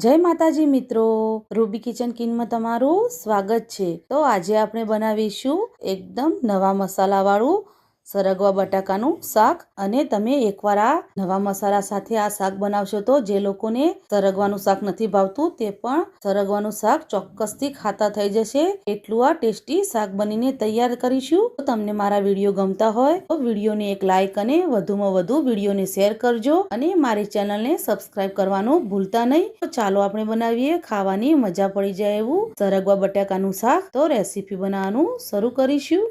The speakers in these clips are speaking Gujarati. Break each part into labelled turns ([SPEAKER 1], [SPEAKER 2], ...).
[SPEAKER 1] જય માતાજી મિત્રો, રૂબી કિચન કિનમાં તમારું સ્વાગત છે. તો આજે આપણે બનાવીશું એકદમ નવા મસાલાવાળું સરગવા બટાકાનું શાક અને તમે એકવાર આ નવા મસાલા સાથે આ શાક બનાવશો તો જે લોકોને સરગવાનું શાક નથી ભાવતું તે પણ સરગવાનું શાક ચોક્કસથી ખાતા થઈ જશે. એટલું આ ટેસ્ટી શાક બનીને તૈયાર કરીશું. તો તમને મારા વીડિયો ગમતા હોય તો વિડીયોને એક લાઇક અને વધુમાં વધુ વિડીયોને શેર કરજો અને મારી ચેનલને સબસ્ક્રાઇબ કરવાનું ભૂલતા નહીં. તો ચાલો આપણે બનાવીએ ખાવાની મજા પડી જાય એવું. સરગવા બટાકાનું શાક તો રેસીપી બનાવવાનું શરૂ કરીશું.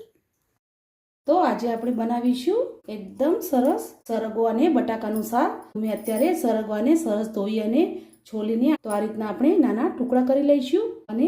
[SPEAKER 1] તો આજે આપણે બનાવીશું એકદમ સરસ સરગવા અને બટાકાનું શાક. મેં અત્યારે સરગવાને સરસ ધોઈ અને છોલીને તો આ રીતના આપણે નાના ટુકડા કરી લઈશું અને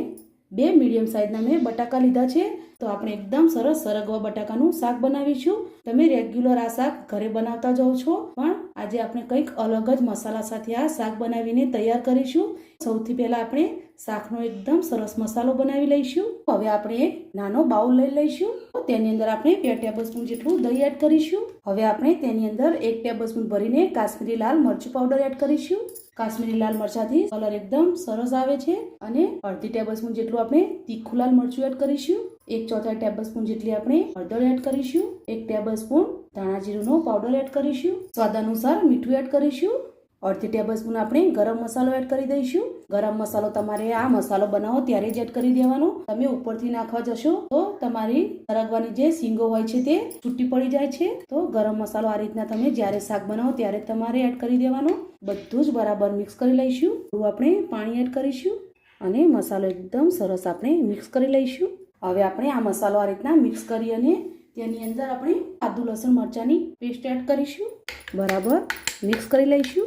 [SPEAKER 1] બે મીડિયમ સાઇઝના મેં બટાકા લીધા છે. તો આપણે એકદમ સરસ સરગવા બટાકાનું શાક બનાવીશું. તમે રેગ્યુલર આ શાક ઘરે બનાવતા જાઓ છો. પણ આજે આપણે કંઈક અલગ જ મસાલા સાથે આ શાક બનાવીને તૈયાર કરીશું. સૌથી પહેલાં આપણે શાકનો એકદમ સરસ મસાલો બનાવી લઈશું. હવે આપણે એક નાનો બાઉલ લઈ લઈશું. તેની અંદર આપણે બે ટેબલ જેટલું દહીં એડ કરીશું. હવે આપણે તેની અંદર એક ટેબલ ભરીને કાશ્મીરી લાલ મરચું પાવડર એડ કરીશું. કાશ્મીરી લાલ મરચાથી કલર એકદમ સરસ આવે છે અને અડધી ટેબલ સ્પૂન જેટલું આપણે તીખું લાલ મરચું એડ કરીશું. એક ચોથા ટેબલ સ્પૂન જેટલી આપણે હળદર એડ કરીશું. એક ટેબલ સ્પૂન ધાણા જીરુંનો પાવડર એડ કરીશું. સ્વાદ અનુસાર મીઠું એડ કરીશું. અડધી ટેબલ સ્પૂન આપણે ગરમ મસાલો એડ કરી દઈશું. ગરમ મસાલો તમારે આ મસાલો બનાવો, ત્યારે જ એડ કરી દેવાનો. તમે ઉપરથી નાખવા જશો, તો તમારી સરગવાની જે સીંગો હોય છે તે છૂટી પડી જાય છે. તો ગરમ મસાલો આ રીતના તમે જ્યારે શાક બનાવો, ત્યારે તમારે એડ કરી દેવાનો. બધું જ બરાબર મિક્સ કરી લઈશું. આપણે પાણી એડ કરીશું અને મસાલો એકદમ સરસ આપણે મિક્સ કરી લઈશું. હવે આપણે આ મસાલો આ રીતના મિક્સ કરી અને તેની અંદર આપણે આદુ, લસણ, મરચાંની પેસ્ટ એડ કરીશું. બરાબર મિક્સ કરી લઈશું.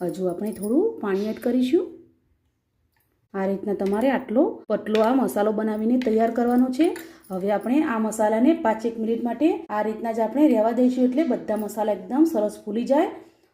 [SPEAKER 1] હજુ આપણે થોડું પાણી એડ કરીશું. આ રીતના તમારે આટલો પટલો આ મસાલો બનાવીને તૈયાર કરવાનો છે. હવે આપણે આ મસાલાને પાંચેક મિનિટ માટે આ રીતના જ આપણે રહેવા દઈશું એટલે બધા મસાલા એકદમ સરસ ફૂલી જાય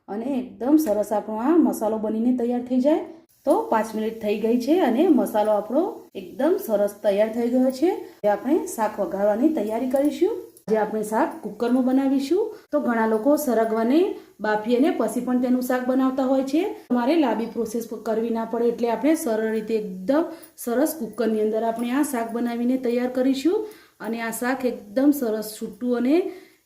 [SPEAKER 1] અને એકદમ સરસ આપણો આ મસાલો બનીને તૈયાર થઈ જાય. તો પાંચ મિનિટ થઈ ગઈ છે અને મસાલો આપણો એકદમ સરસ તૈયાર થઈ ગયો છે. હવે આપણે શાક વઘારવાની તૈયારી કરીશું. જે આપણે શાક કુકરમાં બનાવીશું. તો ઘણા લોકો સરગવાને બાફી અને પછી પણ તેનું શાક બનાવતા હોય છે. તમારે લાંબી પ્રોસેસ કરવી ના પડે એટલે આપણે સરળ રીતે એકદમ સરસ કુકરની અંદર આપણે આ શાક બનાવીને તૈયાર કરીશું. અને આ શાક એકદમ સરસ છૂટું અને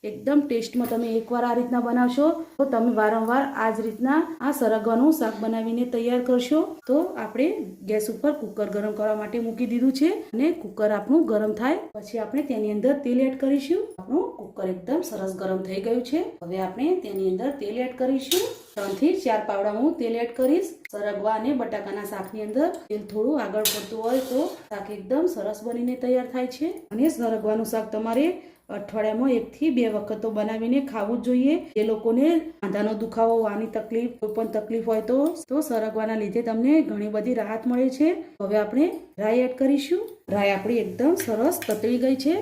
[SPEAKER 1] એકદમ ટેસ્ટમાં તમે એકવાર આ રીતના બનાવશો, તો તમે વારંવાર આ જ રીતના આ સરગવાનું શાક બનાવીને તૈયાર કરશો. તો આપણે ગેસ ઉપર કુકર ગરમ કરવા માટે મૂકી દીધું છે અને કુકર આપણું ગરમ થાય. પછી આપણે તેની અંદર તેલ એડ કરીશું. આપણું કુકર એકદમ સરસ ગરમ થઈ ગયું છે. હવે આપણે તેની અંદર તેલ એડ કરીશું. ત્રણથી ચાર પાવડા હું તેલ એડ કરીશ. સરગવા અને બટાકાના શાકની અંદર તેલ થોડું આગળ પડતું હોય તો શાક એકદમ સરસ બનીને તૈયાર થાય છે. અને સરગવાનું શાક તમારે અઠવાડિયામાં એકથી બે વખત તો બનાવીને ખાવું જોઈએ. જે લોકોને આંધાનો દુખાવો, વાની તકલીફ, કોઈ પણ તકલીફ હોય તો તો સરગવાના લીધે તમને ઘણી બધી રાહત મળે છે. હવે આપણે રાઈ એડ કરીશું. રાઈ આપણી એકદમ સરસ તતળી ગઈ છે.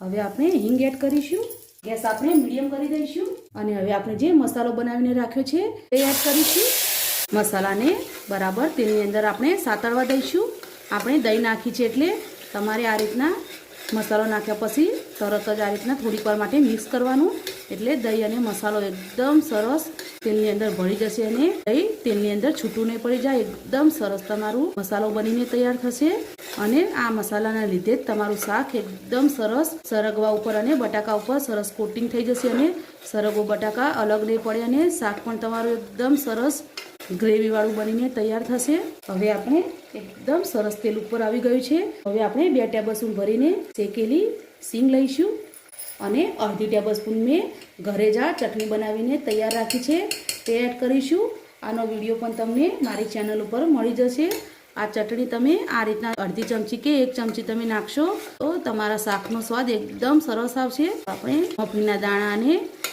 [SPEAKER 1] હવે આપણે હિંગ એડ કરીશું. ગેસ આપણે મીડિયમ કરી દઈશું. અને હવે આપણે જે મસાલો બનાવીને રાખ્યો છે, તે એડ કરીશું. મસાલાને બરાબર તેની અંદર આપણે સાતળવા દઈશું. આપણે દહીં નાખી છે એટલે તમારે આ રીતના મસાલો નાખ્યા પછી તરત જ આ રીતના થોડીક વાર માટે મિક્સ કરવાનું. એટલે દહીં અને મસાલો એકદમ સરસ તેલની અંદર ભળી જશે અને દહીં તેલની અંદર છૂટું નહીં પડી જાય. એકદમ સરસ તમારું મસાલો બનીને તૈયાર થશે. અને આ મસાલાના લીધે તમારું શાક એકદમ સરસ સરગવા ઉપર અને બટાકા ઉપર સરસ કોટિંગ થઈ જશે અને સરગવો બટાકા અલગ નહીં પડે અને શાક પણ તમારું એકદમ સરસ ગ્રેવીવાળું બનીને તૈયાર થશે. હવે આપણે એકદમ સરસ તેલ ઉપર આવી ગયું છે. હવે આપણે બે ટેબલ સ્પૂન ભરીને શેકેલી સિંગ લઈશું અને અડધી ટેબલ મેં ઘરે જ ચટણી બનાવીને તૈયાર રાખી છે. તે એડ કરીશું. આનો વીડિયો પણ તમને મારી ચેનલ ઉપર મળી જશે. આ ચટણી તમે આ રીતના અડધી ચમચી કે એક ચમચી તમે નાખશો તો તમારા શાકનો સ્વાદ એકદમ સરસ આવશે. આપણે મફીના દાણાને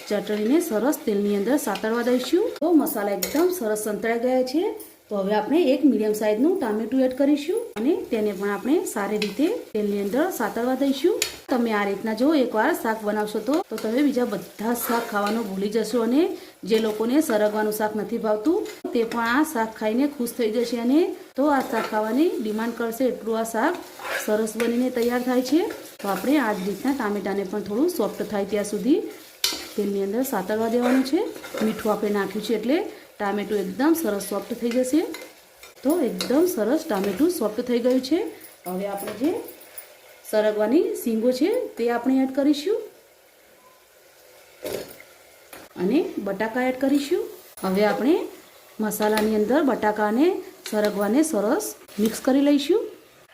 [SPEAKER 1] ચટણીને સરસ તેલની અંદર સાતળવા દઈશું. તો મસાલા એકદમ સરસ સંતળાઈ ગયા છે. તો હવે આપણે એક મીડિયમ સાઇઝનું ટામેટું એડ કરીશું અને તેને પણ આપણે સારી રીતે તેલની અંદર સાતળવા દઈશું. તમે આ રીતના જો એકવાર શાક બનાવશો તો તો તમે બીજા બધા શાક ખાવાનું ભૂલી જશો અને જે લોકોને સરગવાનું શાક નથી ભાવતું, તે પણ આ શાક ખાઈને ખુશ થઈ જશે અને તો આ શાક ખાવાની ડિમાન્ડ કરશે એટલું આ શાક સરસ બનીને તૈયાર થાય છે. તો આપણે આ જ રીતના ટામેટાને પણ થોડું સોફ્ટ થાય ત્યાં સુધી તેલની અંદર સાતળવા દેવાનું છે. મીઠું આપણે નાખ્યું છે એટલે ટામેટું એકદમ સરસ સોફ્ટ થઈ જશે. તો એકદમ સરસ ટામેટું સોફ્ટ થઈ ગયું છે. હવે આપણે જે સરગવાની સીંગો છે તે આપણે એડ કરીશું. અને બટાકા એડ કરીશું. હવે આપણે મસાલાની અંદર બટાકાને સરગવાને સરસ મિક્સ કરી લઈશું.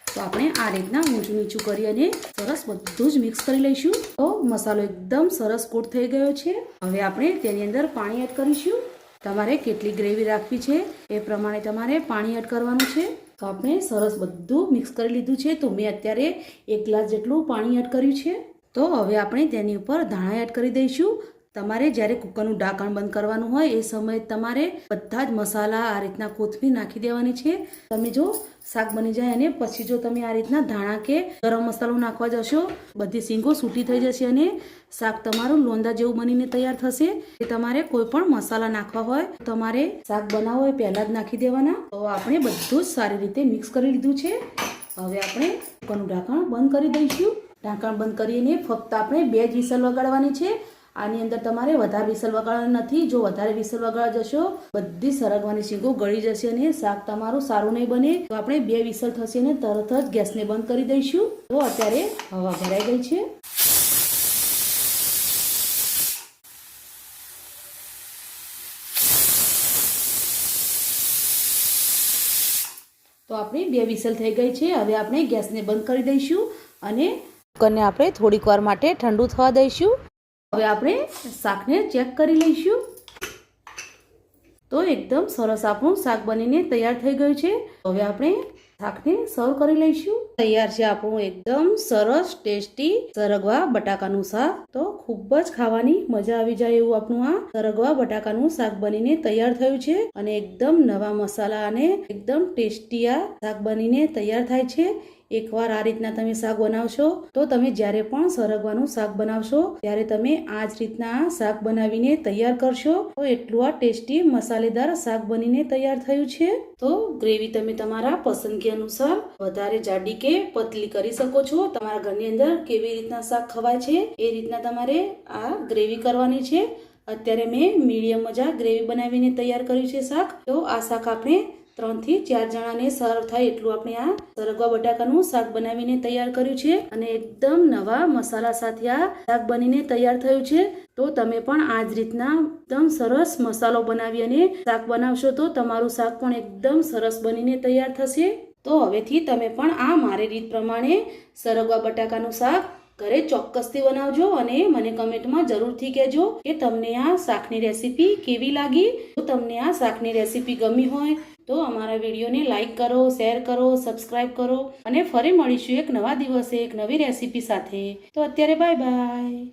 [SPEAKER 1] તો આપણે આ રીતના ઊંચું નીચું કરી અને સરસ બધું જ મિક્સ કરી લઈશું. તો મસાલો એકદમ સરસ કોટ થઈ ગયો છે. હવે આપણે તેની અંદર પાણી એડ કરીશું. તમારે કેટલી ગ્રેવી રાખવી છે એ પ્રમાણે તમારે પાણી એડ કરવાનું છે. તો આપણે સરસ બધું મિક્સ કરી લીધું છે. તો મેં અત્યારે એક ગ્લાસ જેટલું પાણી એડ કર્યું છે. તો હવે આપણે તેની ઉપર ધાણા એડ કરી દઈશું. તમારે જ્યારે કુકરનું ઢાંકણ બંધ કરવાનું હોય, એ સમયે તમારે બધા જ મસાલા આ રીતના કોથમીર નાખી દેવાની છે. તમે જો શાક બની જાય અને પછી જો તમે આ રીતના ધાણા કે ગરમ મસાલો નાખવા જશો, બધી સિંગો સૂટી થઈ જશે અને શાક તમારું લોંદા જેવું બનીને તૈયાર થશે. એ તમારે કોઈ પણ મસાલા નાખવા હોય તમારે શાક બનાવવો હોય, પહેલાં જ નાખી દેવાના. તો આપણે બધું જ સારી રીતે મિક્સ કરી લીધું છે. હવે આપણે કુકરનું ઢાંકણ બંધ કરી દઈશું. ઢાંકણ બંધ કરીને ફક્ત આપણે બે જ વિસલ વગાડવાની છે. આની અંદર તમારે વધારે વિસલ વગાડવા નથી. જો વધારે વિસલ વગાડવા જશો, બધી સરગવાની શીંગો ગળી જશે અને શાક તમારું સારું નહીં બને. તો આપણે બે વિસલ થશે ને તરત જ ગેસને બંધ કરી દઈશું. તો અત્યારે હવા ભરાઈ ગઈ છે. તો આપણી બે વિસલ થઈ ગઈ છે. હવે આપણે ગેસને બંધ કરી દઈશું અને કુકરને આપણે થોડીક વાર માટે ઠંડુ થવા દઈશું. હવે આપણે શાકને ચેક કરી લઈશું. તો એકદમ સરસ આપણું શાક બનીને તૈયાર થઈ ગયું છે. હવે આપણે શાકને સર્વ કરી લઈશું. તૈયાર છે આપણું એકદમ સરસ, ટેસ્ટી સરગવા બટાકાનું શાક. તો ખૂબ જ ખાવાની મજા આવી જાય એવું આપણું આ સરગવા બટાકાનું શાક બનીને તૈયાર થયું છે. અને એકદમ નવા મસાલા અને એકદમ ટેસ્ટી આ શાક બનીને તૈયાર થાય છે. એકવાર આ રીતના તમે શાક બનાવશો, તો તમે જ્યારે પણ સરગવાનું શાક બનાવશો, ત્યારે તમે આ જ રીતના શાક બનાવીને તૈયાર કરશો. તો એટલું આ ટેસ્ટી, મસાલેદાર શાક બનીને તૈયાર થયું છે. તો ગ્રેવી તમે તમારા પસંદગી અનુસાર વધારે જાડી કે પતલી કરી શકો છો. તમારા ઘરની અંદર કેવી રીતના શાક ખવાય છે, એ રીતના તમારે આ ગ્રેવી કરવાની છે. અત્યારે મેં મીડિયમ મજા ગ્રેવી બનાવીને તૈયાર કર્યું છે શાક. તો આ શાક આપણે ત્રણથી ચાર જણાને સર્વ થાય એટલું આપણે આ સરગવા બટાકાનું શાક બનાવીને તૈયાર કર્યું છે અને એકદમ નવા મસાલા સાથે આ શાક બનીને તૈયાર થયું છે. તો તમે પણ આ જ રીતના એકદમ સરસ મસાલો બનાવી અને શાક બનાવશો તો તમારું શાક પણ એકદમ સરસ બનીને તૈયાર થશે. તો હવેથી તમે પણ આ મારી રીત પ્રમાણે સરગવા બટાકાનું શાક ઘરે ચોક્કસથી બનાવજો અને મને કમેન્ટમાં જરૂરથી કહેજો કે તમને આ શાકની રેસીપી કેવી લાગી. જો તમને આ શાકની રેસીપી ગમી હોય તો અમારા વિડીયોને લાઈક કરો, શેર કરો સબસ્ક્રાઈબ કરો અને ફરી મળીશું એક નવા દિવસે એક નવી રેસીપી સાથે. તો અત્યારે બાય બાય.